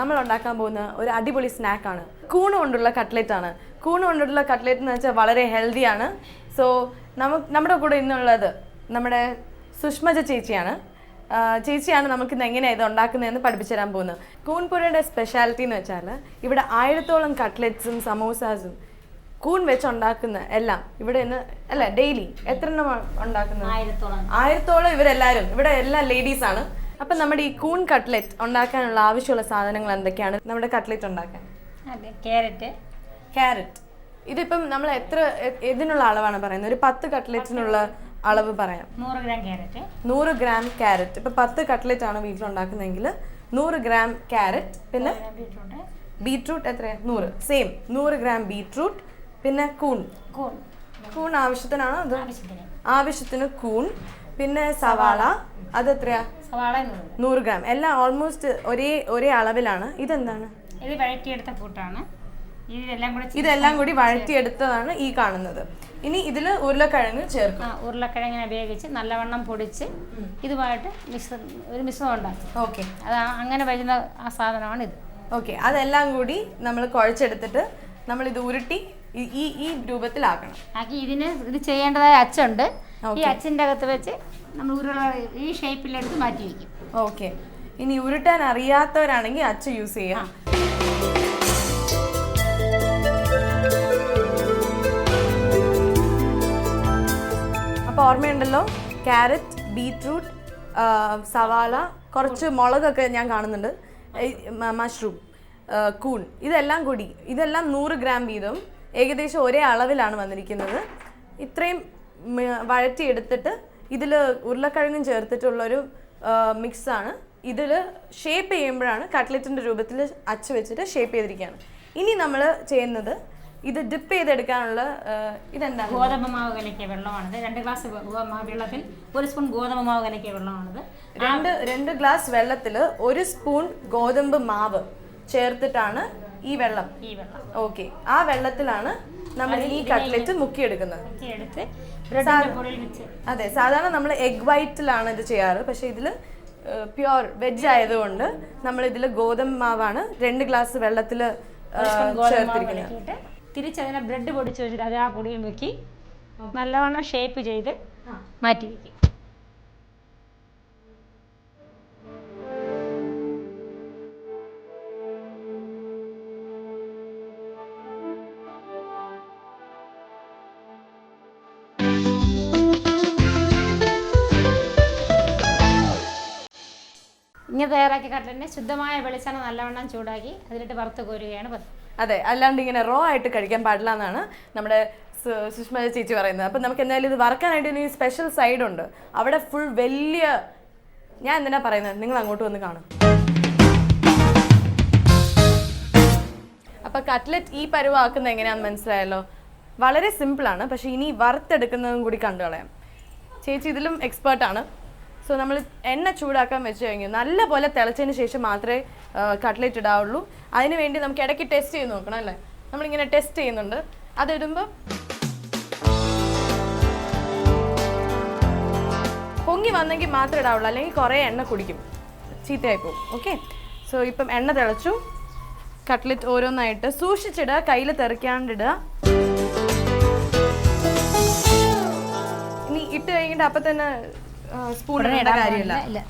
നമ്മൾ ഉണ്ടാക്കാൻ പോകുന്ന ഒരു അടിപൊളി സ്നാക്കാണ്. കൂണ് കൊണ്ടുള്ള കട്ട്ലറ്റ് ആണ് കൂണ് കൊണ്ടുള്ള കട്ട്ലറ്റ് എന്ന് വെച്ചാൽ വളരെ ഹെൽത്തിയാണ്. സോ നമുക്ക് നമ്മുടെ കൂടെ ഇന്നുള്ളത് നമ്മുടെ സുഷ്മജ ചേച്ചിയാണ്. ചേച്ചിയാണ് നമുക്ക് ഇന്ന് എങ്ങനെയാണ് ഇത് ഉണ്ടാക്കുന്നതെന്ന് പഠിപ്പിച്ചു തരാൻ പോകുന്നത്. കൂൺപുരയുടെ സ്പെഷ്യാലിറ്റി എന്ന് വെച്ചാൽ ഇവിടെ ആയിരത്തോളം കട്ട്ലറ്റ്സും സമോസാസും കൂൺ വെച്ച് ഉണ്ടാക്കുന്ന എല്ലാം ഇവിടെ നിന്ന് അല്ല ഡെയിലി എത്ര എണ്ണം ഉണ്ടാക്കുന്നത്? ആയിരത്തോളം. ആയിരത്തോളം ഇവരെല്ലാവരും. ഇവിടെ എല്ലാ ലേഡീസ് ആണ്. അപ്പൊ നമ്മുടെ ഈ കൂൺ കട്ട്ലറ്റ് ഉണ്ടാക്കാനുള്ള ആവശ്യമുള്ള സാധനങ്ങൾ എന്തൊക്കെയാണ്? നമ്മുടെ കട്ട്ലറ്റ് ഉണ്ടാക്കാൻ. അതെ ക്യാരറ്റ്. ക്യാരറ്റ്. ഇതിപ്പം നമ്മൾ എത്ര ഇതിനുള്ള അളവാണ് പറയുന്നത്? ഒരു പത്ത് കട്ട്ലറ്റിനുള്ള അളവ് പറയാം. നൂറ് ഗ്രാം ക്യാരറ്റ്. നൂറ് ഗ്രാം ക്യാരറ്റ്. ഇപ്പൊ പത്ത് കട്ട്ലറ്റ് ആണ് വീട്ടിൽ ഉണ്ടാക്കുന്നതെങ്കിൽ നൂറ് ഗ്രാം ക്യാരറ്റ് പിന്നെ ബീട്രൂട്ട് എത്രയാണ് എത്രയാ? നൂറ്. സെയിം. നൂറ് ഗ്രാം ബീട്രൂട്ട് പിന്നെ കൂൺ. കൂൺ. കൂൺ ആവശ്യത്തിനാണോ അത് ആവശ്യത്തിന്. ആവശ്യത്തിന് കൂൺ പിന്നെ സവാള. അത് എത്രയാ സവാള നൂറ് ഗ്രാം. എല്ലാം ഓൾമോസ്റ്റ് ഒരേ ഒരേ അളവിലാണ്. ഇതെന്താണ്? ഇത് വഴറ്റിയെടുത്ത കൂട്ടാണ്. ഇതെല്ലാം കൂടെ വഴറ്റിയെടുത്തതാണ് ഈ കാണുന്നത്. ഇനി ഇതിൽ ഉരുളക്കിഴങ്ങ് ചേർക്കും. ഉരുളക്കിഴങ്ങിനെ ഉപയോഗിച്ച് നല്ലവണ്ണം പൊടിച്ച് ഇതുമായിട്ട് മിശ്ര ഒരു മിശ്രം ഉണ്ടാക്കും. ഓക്കെ. അത് അങ്ങനെ വരുന്ന ആ സാധനമാണ് ഇത് ഓക്കെ. അതെല്ലാം കൂടി നമ്മൾ കുഴച്ചെടുത്തിട്ട് നമ്മൾ ഇത് ഉരുട്ടി ഈ- ഈ രൂപത്തിലാക്കണം. ആക്കി ഇതിന് ഇത് ചെയ്യേണ്ടതായ അച്ചുണ്ട്. ഈ അച്ചിന്റെ അകത്ത് വെച്ച് നമ്മൾ ഉരുള ഈ ഷേപ്പിലെടുത്ത് മാറ്റി വയ്ക്കും ഓക്കെ ഇനി ഉരുട്ടാൻ അറിയാത്തവരാണെങ്കിൽ അച്ച യൂസ് ചെയ്യാം. അപ്പോൾ ഓർമ്മയുണ്ടല്ലോ? ക്യാരറ്റ് ബീറ്റ്റൂട്ട് സവാള കുറച്ച് മുളകൊക്കെ ഞാൻ കാണുന്നുണ്ട്. മഷ്റൂം കൂൺ. ഇതെല്ലാം കൂടി ഇതെല്ലാം നൂറ് ഗ്രാം വീതം. ഏകദേശം ഒരേ അളവിലാണ് വന്നിരിക്കുന്നത്. ഇത്രയും വഴറ്റിയെടുത്തിട്ട് ഇതിൽ ഉരുളക്കിഴങ്ങും ചേർത്തിട്ടുള്ളൊരു മിക്സാണ്. ഇതിൽ ഷേപ്പ് ചെയ്യുമ്പോഴാണ് കട്ട്ലറ്റിന്റെ രൂപത്തിൽ അച്ച് വെച്ചിട്ട് ഷേപ്പ് ചെയ്തിരിക്കുകയാണ്. ഇനി നമ്മൾ ചെയ്യുന്നത് ഇത് ഡിപ്പ് ചെയ്തെടുക്കാനുള്ള ഇതെന്താ? ഇതെന്താണ് ഗോതമ്പ് മാവ് കലക്കിയ വെള്ളമാണിത്. രണ്ട് ഗ്ലാസ് വെള്ളത്തിൽ ഒരു സ്പൂൺ ഗോതമ്പ് മാവ് കലക്കിയ വെള്ളമാണിത്. രണ്ട് രണ്ട് ഗ്ലാസ് വെള്ളത്തിൽ ഒരു സ്പൂൺ ഗോതമ്പ് മാവ് ചേർത്തിട്ടാണ് ഈ വെള്ളം? ഈ വെള്ളം. ഓക്കെ. ആ വെള്ളത്തിലാണ് നമ്മൾ ഈ കട്ട്ലറ്റ് മുക്കിയെടുക്കുന്നത്. അതെ. സാധാരണ നമ്മൾ എഗ് വൈറ്റിലാണ് ഇത് ചെയ്യാറ്. പക്ഷെ ഇതിൽ പ്യുവർ വെജ് ആയതുകൊണ്ട് നമ്മൾ ഇതിൽ ഗോതമ്പ് മാവാണ് രണ്ട് ഗ്ലാസ് വെള്ളത്തിൽ ചേർത്തിരിക്കുന്നത്. തിരിച്ചതിനെ ബ്രെഡ് പൊടിച്ച് വെച്ചിട്ട് അത് ആ പൊടിയും മുക്കി നല്ലവണ്ണം ഷേപ്പ് ചെയ്ത് മാറ്റി വയ്ക്കും ഇങ്ങനെ തയ്യാറാക്കിയ കട്ട്ലറ്റിനെ ശുദ്ധമായ വെളിച്ചെണ്ണ നല്ലവണ്ണം ചൂടാക്കി അതിലിട്ട് വറുത്ത് കോരുകയാണ് പതിവ്. അതെ അല്ലാണ്ട് ഇങ്ങനെ റോ ആയിട്ട് കഴിക്കാൻ പാടില്ല എന്നാണ് നമ്മുടെ സുഷ്മ ചേച്ചി പറയുന്നത്. അപ്പം നമുക്ക് എന്തായാലും ഇത് വറക്കാനായിട്ട് ഇനി സ്പെഷ്യൽ സൈഡ് ഉണ്ട്. അവിടെ ഫുൾ വലിയ ഞാൻ എന്തിനാ പറയുന്നത്? നിങ്ങൾ അങ്ങോട്ട് വന്ന് കാണും. അപ്പൊ കട്ട്ലറ്റ് ഈ പരുവാക്കുന്നത് എങ്ങനെയാണെന്ന് മനസ്സിലായല്ലോ? വളരെ സിമ്പിളാണ് പക്ഷേ ഇനി വറുത്തെടുക്കുന്നതും കൂടി കണ്ടു കളയാം. ചേച്ചി ഇതിലും എക്സ്പേർട്ടാണ് സോ നമ്മൾ എണ്ണ ചൂടാക്കാൻ വെച്ച് കഴിഞ്ഞു. നല്ല പോലെ തിളച്ചതിന് ശേഷം മാത്രമേ കട്ട്ലേറ്റ് ഇടാവുള്ളൂ. അതിന് വേണ്ടി നമുക്ക് ഇടയ്ക്ക് ടെസ്റ്റ് ചെയ്ത് നോക്കണം അല്ലേ? നമ്മളിങ്ങനെ ടെസ്റ്റ് ചെയ്യുന്നുണ്ട്. അതിടുമ്പോൾ പൊങ്ങി വന്നെങ്കിൽ മാത്രമേ ഇടാവുള്ളൂ. അല്ലെങ്കിൽ കുറേ എണ്ണ കുടിക്കും. ചീത്തയായി പോകും. ഓക്കെ സോ ഇപ്പം എണ്ണ തിളച്ചു. കട്ട്ലറ്റ് ഓരോന്നായിട്ട് സൂക്ഷിച്ചിടുക. കയ്യിൽ തെറിക്കാണ്ടിടുക. ഇനി ഇട്ട് കഴിഞ്ഞിട്ട് അപ്പം തന്നെ സ്പൂൺ ഇടേണ്ട കാര്യമില്ല.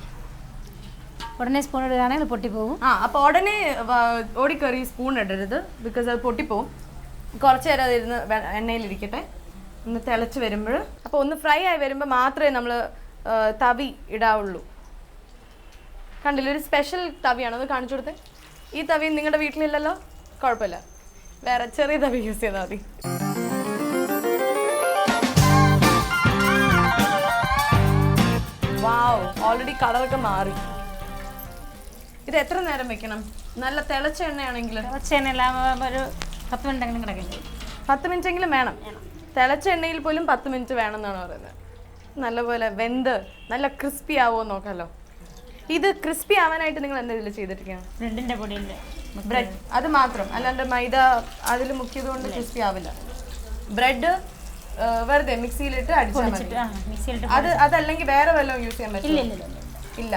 ഉടനെ സ്പൂൺ ഇടുകയാണെങ്കിൽ പൊട്ടിപ്പോകും. ആ അപ്പോൾ ഉടനെ ഓടിക്കറി സ്പൂൺ ഇടരുത് ബിക്കോസ് അത് പൊട്ടിപ്പോവും. കുറച്ച് നേരം അതിരുന്ന് എണ്ണയിലിരിക്കട്ടെ. ഒന്ന് തിളച്ച് വരുമ്പോൾ. അപ്പോൾ ഒന്ന് ഫ്രൈ ആയി വരുമ്പോൾ മാത്രമേ നമ്മൾ തവി ഇടാവുള്ളൂ. കണ്ടില്ല ഒരു സ്പെഷ്യൽ തവിയാണ്. അത് കാണിച്ചു കൊടുത്തേ. ഈ തവി നിങ്ങളുടെ വീട്ടിലില്ലല്ലോ? കുഴപ്പമില്ല. വേറെ ചെറിയ തവി യൂസ് ചെയ്താൽ മതി. വാവ് ഓൾറെഡി കളറൊക്കെ മാറി. ഇത് എത്ര നേരം വെക്കണം? നല്ല തിളച്ച എണ്ണയാണെങ്കിൽ. കുറച്ചെല്ലാം ഒരു പത്ത് മിനിറ്റെങ്കിലും കിടക്കില്ലേ പത്ത് മിനിറ്റ് എങ്കിലും വേണം. തിളച്ച എണ്ണയിൽ പോലും പത്ത് മിനിറ്റ് വേണം എന്നാണ് പറയുന്നത്. നല്ലപോലെ വെന്ത് നല്ല ക്രിസ്പി ആവുമോ നോക്കാമല്ലോ ഇത് ക്രിസ്പി ആവാനായിട്ട് നിങ്ങൾ എന്താ ഇതിൽ ചെയ്തിരിക്കുകയാണ് ബ്രെഡിന്റെ പൊടിയുണ്ട് ബ്രെഡ്. അത് മാത്രം. അല്ലാണ്ട് മൈദ അതിൽ മുക്കിയത് കൊണ്ട് ക്രിസ്പി ആവില്ല. ബ്രെഡ് വെറുതെ മിക്സിയിലിട്ട് അടിച്ചിട്ട് മിക്സിയിലിട്ട് അത് അതല്ലെങ്കിൽ വേറെ വല്ലതും യൂസ് ചെയ്യാൻ പറ്റില്ല ഇല്ല ഇല്ല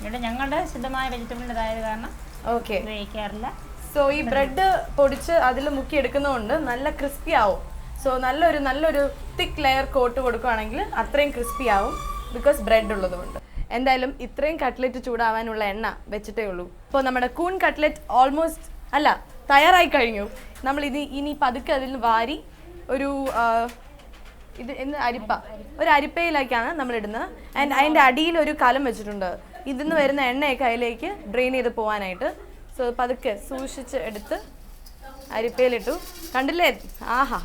ഇവിടെ ഞങ്ങളുടെ ശുദ്ധമായ വെജിറ്റബിളിന്റെതായത് കാരണം ഓക്കെ ഉപയോഗിക്കാറില്ല. സോ ഈ ബ്രെഡ് പൊടിച്ച് അതിൽ മുക്കി എടുക്കുന്നതുകൊണ്ട് നല്ല ക്രിസ്പി ആവും. സോ നല്ലൊരു നല്ലൊരു തിക്ക് ലെയർ കോട്ട് കൊടുക്കുകയാണെങ്കിൽ അത്രയും ക്രിസ്പി ആവും ബിക്കോസ് ബ്രെഡ് ഉള്ളതുകൊണ്ട്. എന്തായാലും ഇത്രയും കട്ട്ലറ്റ് ചൂടാവാനുള്ള എണ്ണ വെച്ചിട്ടേ ഉള്ളൂ. ഇപ്പോൾ നമ്മുടെ കൂൺ കട്ട്ലറ്റ് ഓൾമോസ്റ്റ് അല്ല തയ്യാറായി കഴിഞ്ഞു. നമ്മൾ ഇനി ഇനി പതുക്കെ അതിൽ വാരി ഒരു ഇത് എന്ന് അരിപ്പ. ഒരു അരിപ്പയിലേക്കാണ് നമ്മൾ ഇടുന്നത്. ആൻഡ് അതിന്റെ അടിയിൽ ഒരു കലം വെച്ചിട്ടുണ്ട്. ഇതിൽ നിന്ന് വരുന്ന എണ്ണയൊക്കെ അതിലേക്ക് ഡ്രെയിൻ ചെയ്ത് പോകാനായിട്ട് സോ പതുക്കെ സൂക്ഷിച്ച് എടുത്ത് അരിപ്പയിലിട്ടു. കണ്ടില്ലേ? ആഹാ.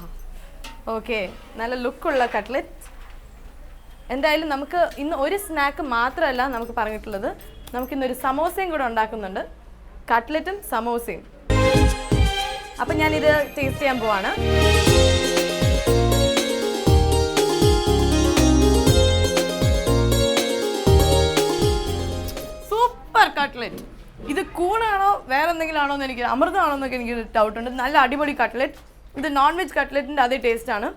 ഓക്കെ നല്ല ലുക്കുള്ള കട്ട്ലറ്റ് എന്തായാലും നമുക്ക് ഇന്ന് ഒരു സ്നാക്ക് മാത്രമല്ല നമുക്ക് പറഞ്ഞിട്ടുള്ളത്. നമുക്ക് ഇന്നൊരു സമോസയും കൂടെ ഉണ്ടാക്കുന്നുണ്ട്. കട്ട്ലറ്റും സമോസയും. അപ്പം ഞാനിത് ടേസ്റ്റ് ചെയ്യാൻ പോവാണ്. കട്ട്ലറ്റ് ഇത് കൂണാണോ? വേറെ എന്തെങ്കിലും ആണോ എന്ന് എനിക്ക് അമൃതമാണോ എന്നൊക്കെ എനിക്ക് ഡൗട്ട് ഉണ്ട്. നല്ല അടിപൊളി കട്ട്ലറ്റ് ഇത് നോൺ വെജ് കട്ട്ലറ്റിന്റെ അതേ ടേസ്റ്റ് ആണ്.